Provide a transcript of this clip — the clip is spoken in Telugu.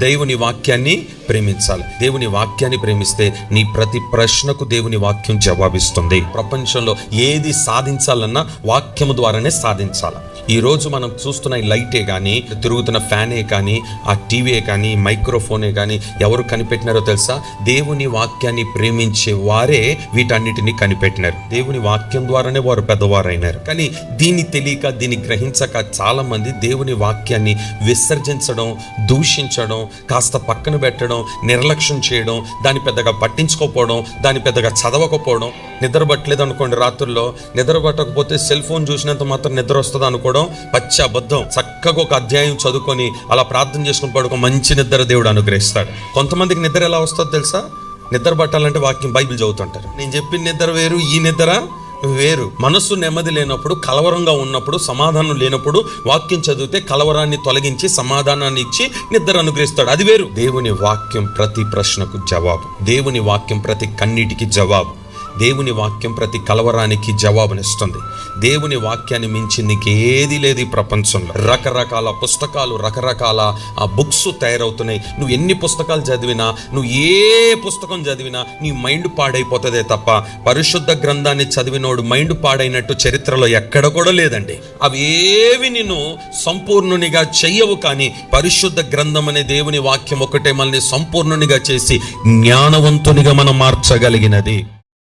దేవుని వాక్యాన్ని ప్రేమించాలి. దేవుని వాక్యాన్ని ప్రేమిస్తే నీ ప్రతి ప్రశ్నకు దేవుని వాక్యం జవాబిస్తుంది. ప్రపంచంలో ఏది సాధించాలన్నా వాక్యము ద్వారానే సాధించాలి. ఈ రోజు మనం చూస్తున్న ఈ లైటే కానీ తిరుగుతున్న ఫ్యానే కానీ ఆ టీవీయే కానీ మైక్రోఫోనే కానీ ఎవరు కనిపెట్టినారో తెలుసా? దేవుని వాక్యాన్ని ప్రేమించే వారే వీటన్నిటిని కనిపెట్టినారు. దేవుని వాక్యం ద్వారానే వారు పెద్దవారైనారు. కానీ దీన్ని తెలియక దీన్ని గ్రహించక చాలామంది దేవుని వాక్యాన్ని విసర్జించడం దూషించడం కాస్త పక్కన పెట్టడం నిర్లక్ష్యం చేయడం దాన్ని పెద్దగా పట్టించుకోకపోవడం దాన్ని పెద్దగా చదవకపోవడం నిద్ర పట్టలేదు అనుకోండి రాత్రుల్లో. నిద్ర పట్టకపోతే సెల్ ఫోన్ చూసినంత మాత్రం నిద్ర వస్తుంది అనుకోవడం? పచ్చి అబద్ధం. చక్కగా ఒక అధ్యాయం చదువుకొని అలా ప్రార్థన చేసుకుని పడుకో మంచి నిద్ర దేవుడు అనుగ్రహిస్తాడు. కొంతమందికి నిద్ర ఎలా వస్తుందో తెలుసా? నిద్ర పట్టాలంటే వాక్యం బైబిల్ చదువుతుంటారు. నేను చెప్పిన నిద్ర వేరు ఈ నిద్ర వేరు. మనస్సు నెమ్మది లేనప్పుడు కలవరంగా ఉన్నప్పుడు సమాధానం లేనప్పుడు వాక్యం చదివితే కలవరాన్ని తొలగించి సమాధానాన్ని ఇచ్చి నిద్ర అనుగ్రహిస్తాడు. అది వేరు. దేవుని వాక్యం ప్రతి ప్రశ్నకు జవాబు. దేవుని వాక్యం ప్రతి కన్నిటికి జవాబు. దేవుని వాక్యం ప్రతి కలవరానికి జవాబునిస్తుంది. దేవుని వాక్యాన్ని మించి ఏది లేదు ఈ ప్రపంచంలో. రకరకాల పుస్తకాలు రకరకాల ఆ బుక్స్ తయారవుతున్నాయి. నువ్వు ఎన్ని పుస్తకాలు చదివినా నువ్వు ఏ పుస్తకం చదివినా నీ మైండ్ పాడైపోతుందే తప్ప పరిశుద్ధ గ్రంథాన్ని చదివినోడు మైండ్ పాడైనట్టు చరిత్రలో ఎక్కడ కూడా లేదండి. అవి ఏవి నిన్ను సంపూర్ణునిగా చెయ్యవు కానీ పరిశుద్ధ గ్రంథం అనే దేవుని వాక్యం ఒకటే మనల్ని సంపూర్ణునిగా చేసి జ్ఞానవంతునిగా మనం మార్చగలిగినది.